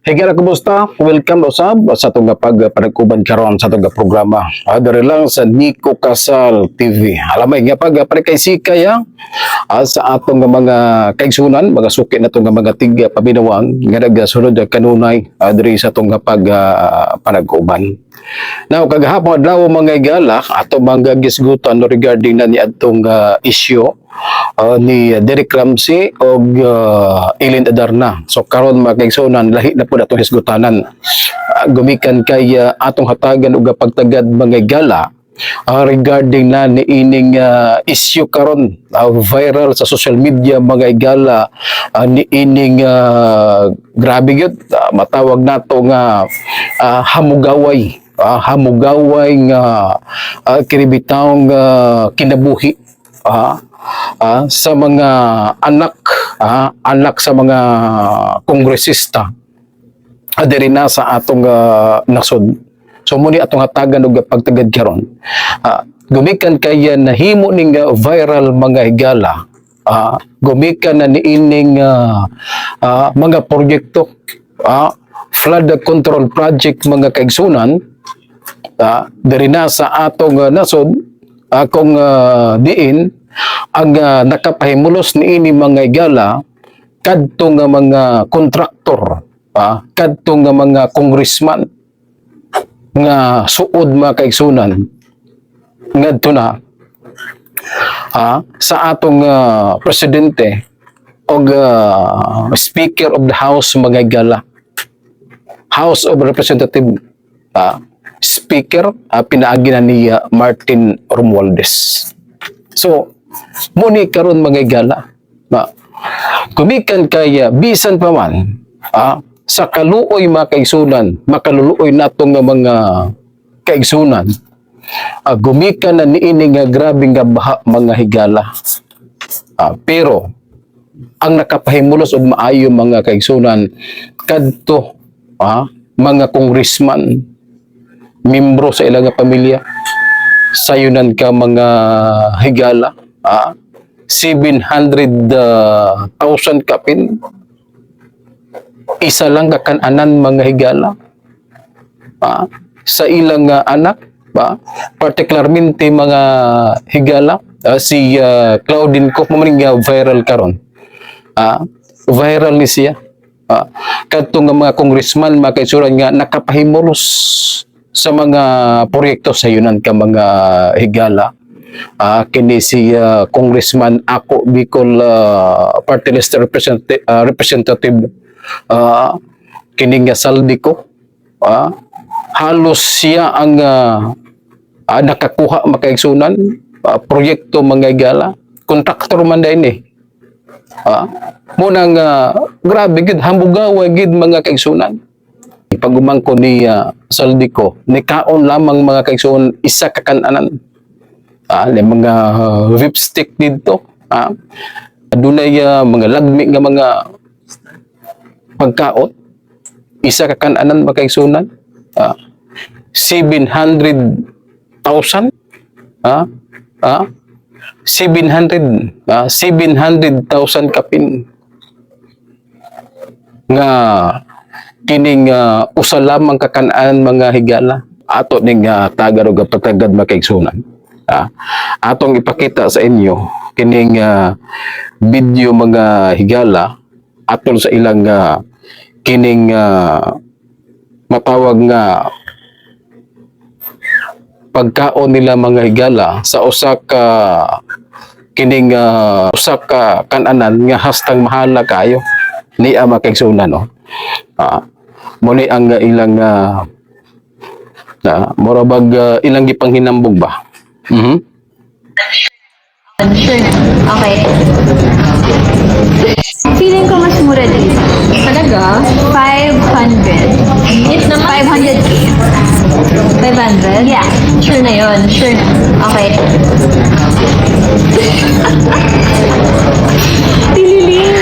Higala kumusta? Welcome usab sa itong pagpanagkuban karon sa itong programa. Ah, Dari lang sa Nico Casal TV. Alamay nga pag pare kay sikay ah, ah, sa atong mga kaigsunan, mga suki na itong mga tiga pabinawang nga nagasunod ah, kanunay ah, diri sa itong pag ah, panagkuban. Now, kagahapon adlaw mga igala, ato mga gisgutan no regarding na ni atong uh, issue uh, ni Derek Ramsey o uh, Ilin Adarna. So karon mga lahi na po na itong hisgutanan. Uh, gumikan kay uh, atong hatagan og pagtagad mga igala uh, regarding na ni ining uh, issue karon uh, viral sa social media mga igala uh, ni ining uh, grabe gyud uh, matawag nato nga uh, hamugaway uh, hamugaway nga uh, kiribitawng uh, kinabuhi uh, uh, sa mga anak uh, anak sa mga kongresista uh, na sa atong uh, nasod So muni atong hatagan og pagtagad karon. Ah, gumikan kay nahimo ning ah, viral mga higala. Ah, gumikan na niining ah, ah, mga proyekto ah, flood control project mga kaigsunan ah, diri na sa atong ah, nasod akong ah, diin ang ah, nakapahimulos niini mga higala kadto nga mga kontraktor ah, kadto nga mga congressman nga suod mga kaigsunan ngadto na ah, sa atong ah, presidente og ah, speaker of the house mga gala house of representative ah, speaker ah, pinaagi na ni ah, Martin Romualdez so muni karon mga gala na kumikan kay ah, bisan pa man ah, sa kaluoy mga kaigsunan, makaluluoy natong nga mga kaigsunan, ah, gumikan na niini nga grabe nga baha mga higala. Ah, pero ang nakapahimulos og maayo mga kaigsunan kadto ah, mga congressman membro sa ilang pamilya sayunan ka mga higala ah, 700,000 kapin. Isa lang kakananan mga higala ah, sa ilang ah, anak ba? Particularmente mga higala ah, si uh, Claudine ko mamaring nga viral karon. Ah, viral ni siya ah, kadto nga mga congressman mga nga nakapahimulos sa mga proyekto sa yunan ka mga higala. Ah, kini si ah, Congressman Ako Bicol uh, Party List Representative, ah, representative. Ah, kini nga saldi ko. Ah, halos siya ang ah, ah, nakakuha makaigsunan ah, proyekto mga igala kontraktor man din eh ah, muna nga grabe gid hambugawa gid mga kaigsunan. Pagumang ko ni ah, saldi ko ni kaon lamang mga kaigsunan isa ka kananan. Ah, may mga uh, whip stick dito ah, dunay ah, mga lagmi nga mga pagkaot isa ka kananan makaigsunan ah, 700,000 ah, ah, 700 ah, 700,000 kapin nga kining uh, usa lamang kakanaan mga higala. Ato ning uh, tagad og patagad makaigsunan. Ah, atong ipakita sa inyo kining ah, video mga higala atol sa ilang ah, kining ah, matawag nga pagkaon nila mga higala sa usa ka kining ah, usa ka kananan nga hastang mahala kayo ni ama kaigsunan no ah muli ang ah, ilang uh, na morabag ah, ilang gipanghinambog ba mhm Sure na. Okay. Feeling ko mas mura dito. Talaga? 500. Yes naman. 500k. 500? Yeah. Sure na yon. Sure na. Okay. Tililing.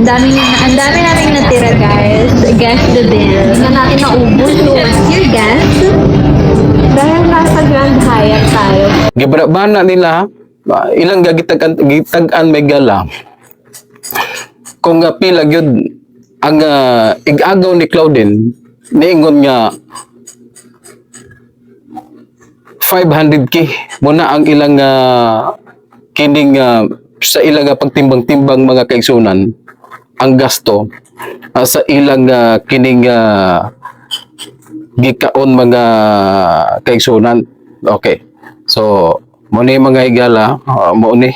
Ang dami, ang dami namin natira, guys. Guess the bill. Na natin naubos. So, what's your guess? Dahil nasa Grand Hyatt tayo, gibrabana nila ilang gagitagan gitagan may gala kung nga pila gyud ang ah, igagaw ni Claudine niingon nga 500k muna ang ilang ah, kining ah, sa ilang ah, pagtimbang-timbang mga kaigsunan ang gasto ah, sa ilang ah, kining ah, gikaon mga kaigsunan. Okay. So mo ni mga higala uh, mo ni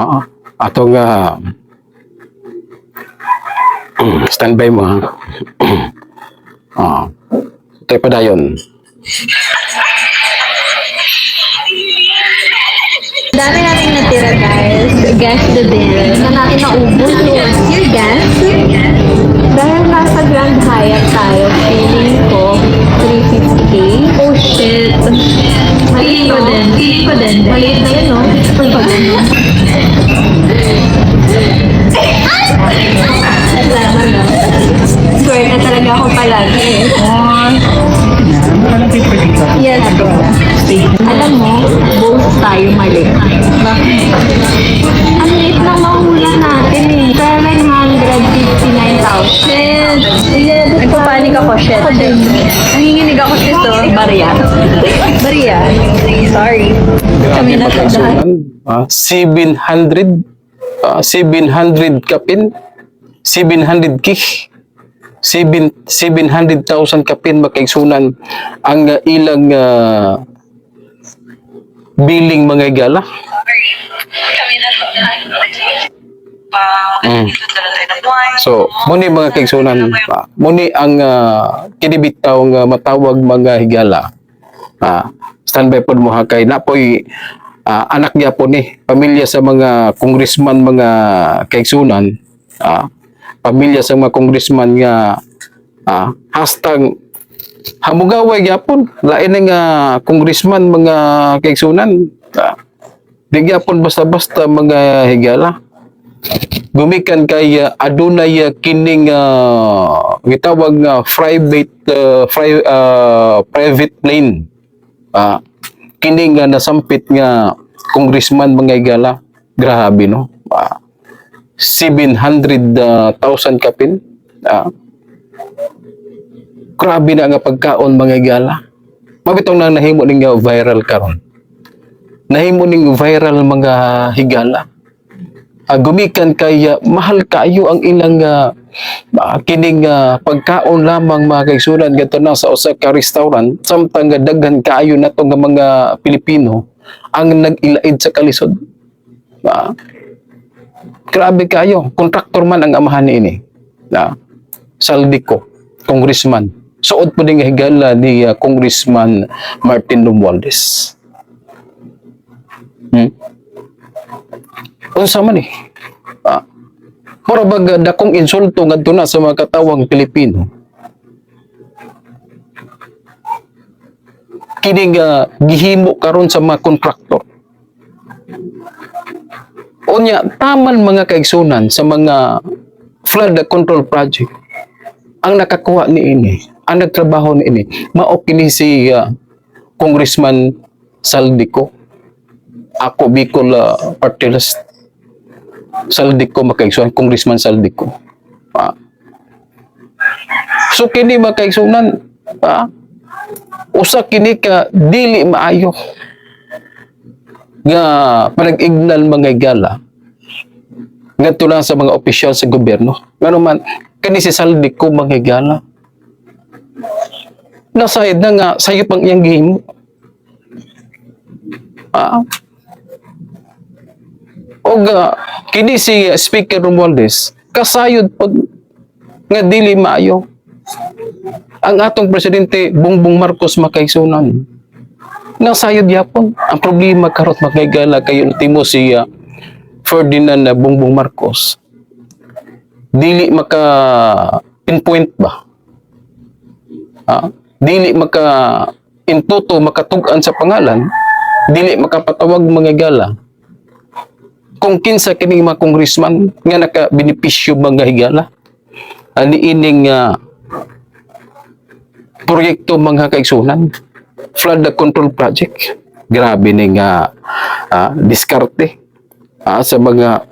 uh, atong ah, standby mo ha ah tayo pa dayon Dami nating natira guys. Gas the bill. Na natin naubos. Your gas? Dahil nasa Grand Hyatt tayo, feeling ko 350k. Oh shit. Maliit pa din. Maliit pa din. Maliit na yun, no? Maliit pa din. Swear na talaga ako palagi eh. Tayo mali. Bakit? Ang liit lang mahula natin eh. 759,000. Shit! Nagpapanik ako, shit. Nanginginig ako, shit, oh. Barya. Barya. Sorry. Kami na sa kaigsunan ah, 700 ah, 700 kapin 700 k 7 700,000 kapin makaigsunan ang ah, ilang ah, billing mga igala Mm. So, muni mga kaigsunan, ah, muni ang uh, kinibitaw nga matawag mga higala. Ah, standby pod mo ha kay napoy ah, anak niya po ni pamilya sa mga congressman mga kaigsunan. Ah, pamilya sa mga congressman nga ah, hashtag hamugaway gyapon. Lain nga congressman mga kaigsunan. Ah, di gyapon basta-basta mga higala. Gumikan kay uh, adunay uh, kining uh, gitawag nga private uh, pri- uh, private plane. Uh, kining nga nasampit nga congressman mga igala grabe no? Uh, 700,000 kapin. Uh, grabe na nga pagkaon mga igala mabitong nang nahimo ning viral karon nahimo ning viral mga higala uh, gumikan kay mahal kayo ang ilang uh, uh, kining uh, pagkaon lamang mga kaigsunan gato na sa usa ka restaurant samtang daghan kaayo na nga mga Pilipino ang nag-ilaid sa kalisod. Uh, grabe kayo, kontraktor man ang amahan ni ini. Uh, Saldico, congressman. Suod po din nga higala ni uh, Congressman Martin Romualdez. Hmm? unsa man eh. Ah, para bag dakong insulto ngadto na sa mga katawang Pilipino. Kini nga gihimo karon sa mga kontraktor. Unya, taman mga kaigsunan sa mga flood control project ang nakakuha ni ini, ang nagtrabaho ni ini, mao kini si ah, Congressman Saldico. Ako Bicol uh, Party List Saldico makaigsunan Congressman Saldico. Ah. So kini makaigsunan ah, usa kini ka dili maayo nga panag-ignal mga igala ngadto sa mga opisyal sa gobyerno ngano man kani si Saldico mga igala nasayad na nga sayo pang iyang gihimo ah, og uh, kini si Speaker Romualdez kasayod pag nga dili maayo. Ang atong presidente Bongbong Marcos makaigsunan nasayod yapon. Ang problema karot makaigala kay ultimo si uh, Ferdinand Bongbong Marcos. Dili maka pinpoint ba ah, dili maka intuto makatugan sa pangalan dili makapatawag mga gala. Kung kinsa kining mga congressman nga naka benepisyo mga higala? Ani ining uh, proyekto mga kaigsunan flood control project? Grabe ning uh, uh, diskarte ah, sa mga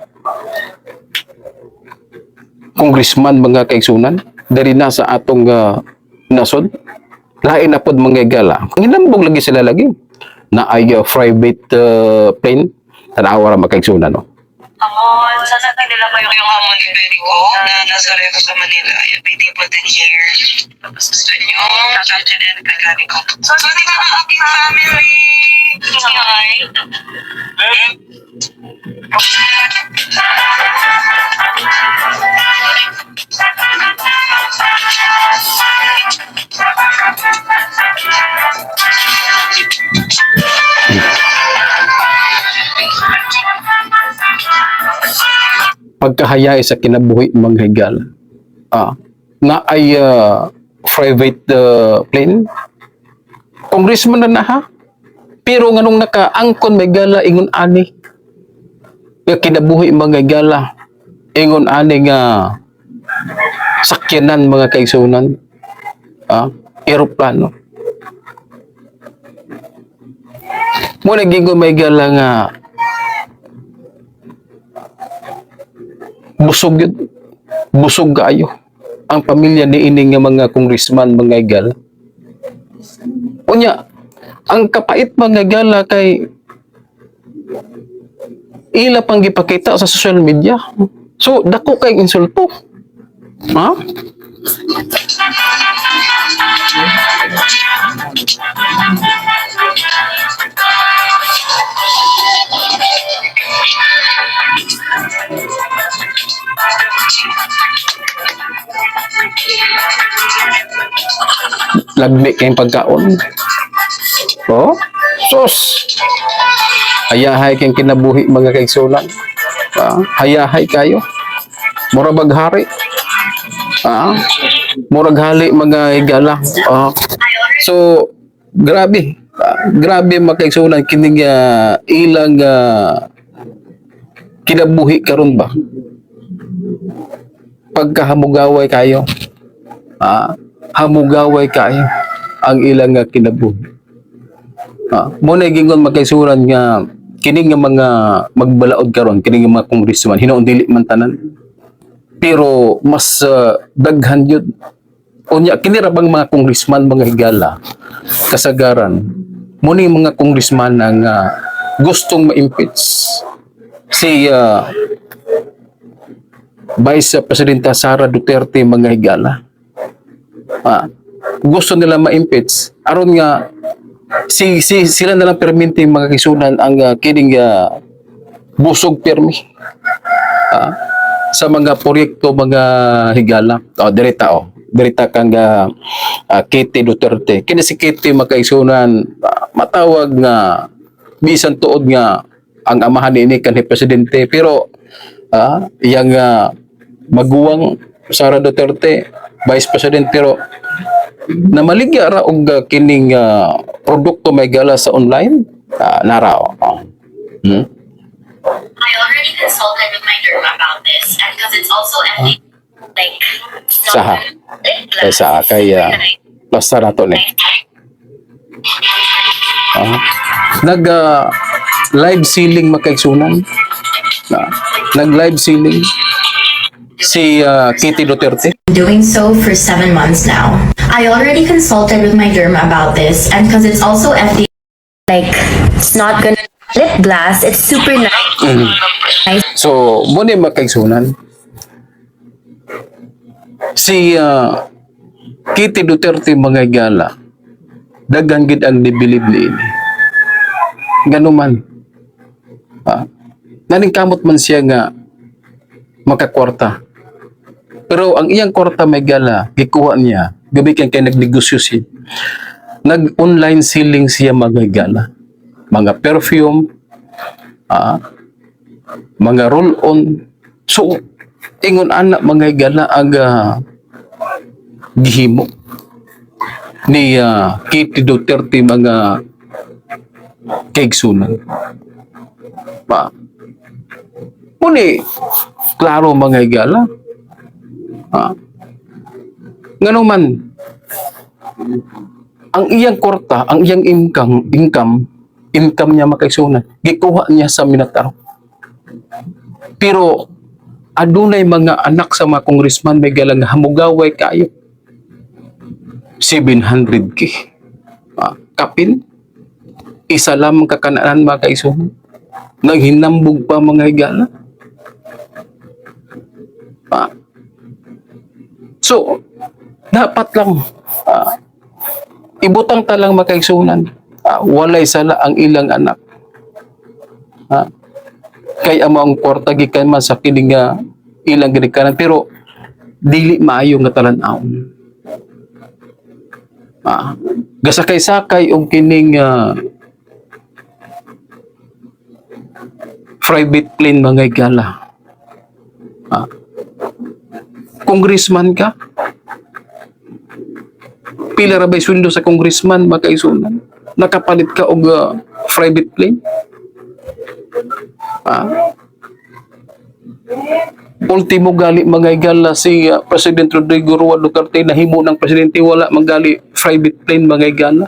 congressman mga kaigsunan dari na sa atong uh, nasod lain na pod mga gala nginambog lagi sila lagi na ay uh, private uh, plane tanawa ra mga kaigsunan no Amon, sana nila kayo yung hamon ni Perico na nasa Revo sa Manila. Yung pwede po din here. Tapos gusto nyo, nakatya din kagani ko. So, so, tingnan ang aking family. Hi. Pagkahayay sa kinabuhi mga higala ah na ay uh, private uh, plane? Congressman na na ha pero nganong nakaangkon may gala ingon ani. Kinabuhi gala ingon ani nga sakyanan mga kaigsunan ah eroplano mo naging may gala nga busog yun. Busog kayo. Ang pamilya ni ining nga mga congressman, mga igal. Unya, ang kapait mga gala kay ila pang gipakita sa social media. So, dako kay insulto. Ha? Lagmi kayong pagkaon. Oh? Sos! Hayahay kayong kinabuhi mga kaigsulan. Ah, hayahay kayo. Mura baghari. Ah, murag hali mga higala. Ah. So, grabe. Ah, grabe mga kaigsulan kining ah, ilang ah, kinabuhi karon ba? Pagkahamugaway kayo. Ah, hamugaway kayo ang ilang nga kinabuhi. Ah, mo na gingon magkaisuran nga kini nga mga magbalaod karon kini nga mga congressman hinoon dili man tanan. Pero mas ah, daghan yun. Unya kini ra bang mga congressman mga higala kasagaran mo ni mga congressman na nga gustong ma-impeach si ah, Vice Presidenta Sara Duterte mga higala. Ah, gusto nila ma-impeach. Aron nga si, si sila na lang perminti mga kisunan ang uh, kining ah, busog permi. Ah, sa mga proyekto mga higala. O direta o direta kang uh, Kitty Duterte. Kini si Kitty makaisunan ah, matawag nga bisan tuod nga ang amahan ni kanhi presidente. Pero ah, iyang ah, maguwang Sara Duterte vice president. Pero namaligya ra og uh, kining uh, produkto may gala sa online uh, nara oh. Hmm? I already consulted with my derm about this, and because it's also FDA, like, it's not Saha? Kay sa kay uh, basta na to ni. Ah. Nag uh, live ceiling makaigsunan. Na, nag live ceiling si uh, Kitty Duterte. doing so for seven months now. I already consulted with my derma about this, and because it's also FDA, Like, it's not gonna lip glass. It's super nice. So, mo ni makaigsunan. Si uh, Kitty Duterte mga gala, daghan gid ang nibilib ni ini. Ganuman. Ah, naning kamot man siya nga makakwarta. Pero ang iyang kwarta may gala, gikuha niya, gabi kang kay nagnegosyo siya. Nag-online selling siya mga gala. Mga perfume, ah, mga roll-on. So, ingon anak mga gala aga gihimo ni uh, Kitty Duterte mga kaigsunan. Pa. Muni, klaro mga gala. Ngano man, ang iyang korta, ang iyang income, income, income niya makaigsunan, gikuha niya sa Minataro. Pero adunay mga anak sa mga congressman may galang hamugaway kayo. 700k ah, kapin? Isa lamang kakanaan mga kaisuhan naghinambog pa mga higala ah, so dapat lang ah, ibutang talang makaigsunan ah, walay sala ang ilang anak. Ah, kay amo ang kwarta gikan man sa kining nga ilang ginikanan. Pero dili maayo nga talan-aw. Ah, gasakay-sakay og kining ah, private plane mga igala. Ah, congressman ka? Pila ra bay sweldo sa congressman makaisunan nakapalit ka og ah, private plane? Ah. Ultimo gali mga igala si ah, President Rodrigo Roa Duterte nahimo ng presidente wala magali private plane mga igala